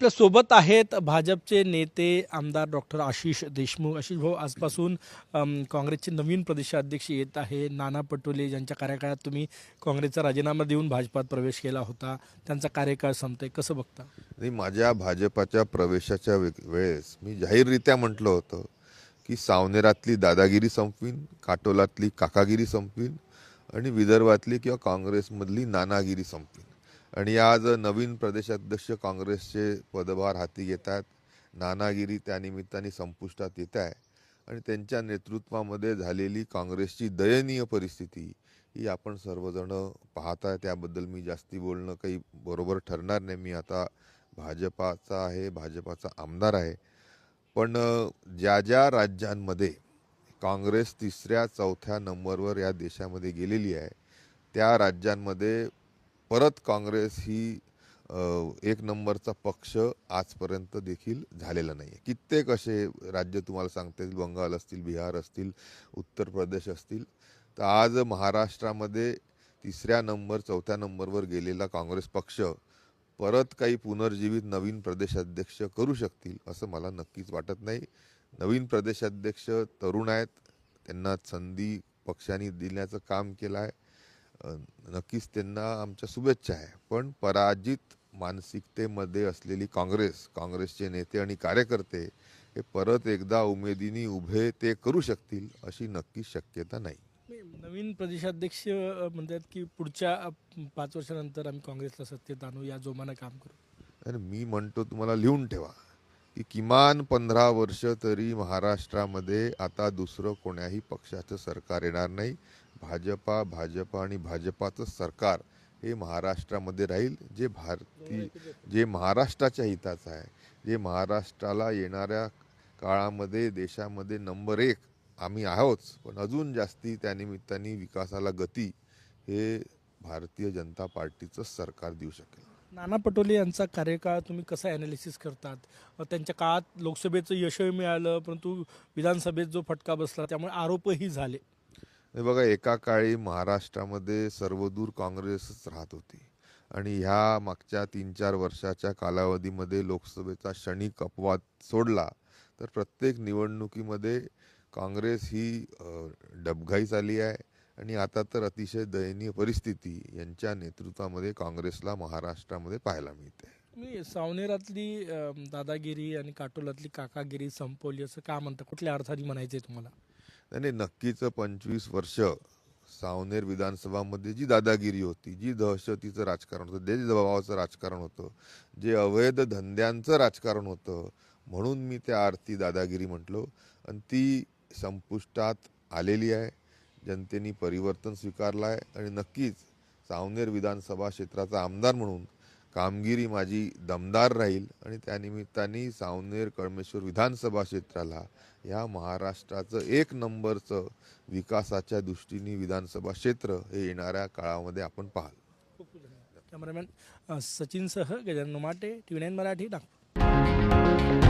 आपल्यासोबत आहेत भाजपचे नेते आमदार डॉक्टर आशिष देशमुख. आशिष भाऊ आजपासून काँग्रेसचे नवीन प्रदेशाध्यक्ष येत आहे. नाना पटोले ज्यांच्या कार्यकाळात तुम्ही काँग्रेसचा राजीनामा देऊन भाजपात प्रवेश केला होता. त्यांचा कार्यकाळ संपतोय. कसं बघता? आणि माझ्या भाजपाच्या प्रवेशाच्या वे- वेळेस मी जाहीररित्या म्हटलं होतं की सावनेरातली दादागिरी संपवीन काटोलातली काकागिरी संपवीन आणि विदर्भातली किंवा काँग्रेसमधली नानागिरी संपवीन. आणि आज नवीन प्रदेशाध्यक्ष काँग्रेसचे पदभार हाती घेत आहेत. नानागिरी त्यानिमित्ताने संपुष्टात येत आहे. आणि त्यांच्या नेतृत्वामध्ये झालेली काँग्रेसची दयनीय परिस्थिती ही आपण सर्वजण पाहताय त्याबद्दल मी जास्ती बोलणं काही बरोबर ठरणार नाही. मी आता भाजपाचा आहे भाजपाचा आमदार आहे. पण ज्या ज्या राज्यांमध्ये काँग्रेस तिसऱ्या चौथ्या नंबरवर या देशामध्ये गेलेली आहे त्या राज्यांमध्ये परत काँग्रेस ही एक नंबरचा पक्ष आजपर्यंत देखील झालेला नाही आहे कित्येक असे राज्य तुम्हाला सांगता येतील बंगाल असतील बिहार असतील उत्तर प्रदेश असतील तर आज महाराष्ट्रामध्ये तिसऱ्या नंबर चौथ्या नंबरवर गेलेला काँग्रेस पक्ष परत काही पुनर्जीवित नवीन प्रदेशाध्यक्ष करू शकतील असं मला नक्कीच वाटत नाही. नवीन प्रदेशाध्यक्ष तरुण आहेत त्यांना संधी पक्षाने दिल्याचं काम केलं आहे. नक्कीच त्यांना आमच्या शुभेच्छा आहे. पण पराजित मानसिकतेमध्ये असलेली काँग्रेस काँग्रेसचे नेते आणि कार्यकर्ते हे परत एकदा उमेदीने उभे ते करू शकतील अशी नक्कीच शक्यता नाही. नवीन प्रदेशाध्यक्ष म्हणतात की पुढच्या पाच वर्षानंतर आम्ही काँग्रेसला सत्तेत आणू या जोमानं काम करू. आणि मी म्हणतो तुम्हाला लिहून ठेवा की किमान पंधरा वर्ष तरी महाराष्ट्रामध्ये आता दुसरं कोण्याही पक्षाचं सरकार येणार नाही. भाजपा भाजपा आणि भाजपाचं सरकार हे महाराष्ट्रामध्ये राहील जे भारतीय जे महाराष्ट्राच्या हिताचं आहे. जे महाराष्ट्राला येणाऱ्या काळामध्ये देशामध्ये नंबर एक आम्ही आहोच पण अजून जास्ती त्यानिमित्ताने विकासाला गती हे भारतीय जनता पार्टीचं सरकार देऊ शकेल. नाना पटोले यांचा कार्यकाळ तुम्ही कसा ॲनालिसिस करतात? त्यांच्या काळात लोकसभेचं यशही मिळालं परंतु विधानसभेत जो फटका बसला त्यामुळे आरोपही झाले. बघा एका काळी महाराष्ट्रामध्ये सर्वदूर काँग्रेसच राहत होती. आणि ह्या मागच्या तीन चार वर्षाच्या कालावधीमध्ये लोकसभेचा क्षणिक अपवाद सोडला तर प्रत्येक निवडणुकीमध्ये काँग्रेस ही अ, डबघाईस आली आहे. आणि आता तर अतिशय दयनीय परिस्थिती यांच्या नेतृत्वामध्ये काँग्रेसला महाराष्ट्रामध्ये पाहायला मिळते. मी सावनेरातली दादागिरी आणि काटोलातली काकागिरी संपवली असं का म्हणतं कुठल्या अर्थाने म्हणायचं आहे तुम्हाला? आणि नक्कीच पंचवीस वर्ष सावनेर विधानसभामध्ये जी दादागिरी होती जी दहशतीचं राजकारण होतं जे दबावाचं राजकारण होतं जे अवैध धंद्यांचं राजकारण होतं म्हणून मी त्या आरती दादागिरी म्हटलो. आणि ती संपुष्टात आलेली आहे जनतेने परिवर्तन स्वीकारलं आहे आणि नक्कीच सावनेर विधानसभा क्षेत्राचा आमदार म्हणून कामगिरी माझी दमदार राहील आणि त्यानिमित्ताने सावनेर कळमेश्वर विधानसभा क्षेत्राला या महाराष्ट्राचं एक नंबरचं विकासाच्या दृष्टीने विधानसभा क्षेत्र हे येणाऱ्या काळामध्ये आपण पाहाल. Cameraman सचिनसह Gajanan Mate T V nine Marathi Nagpur.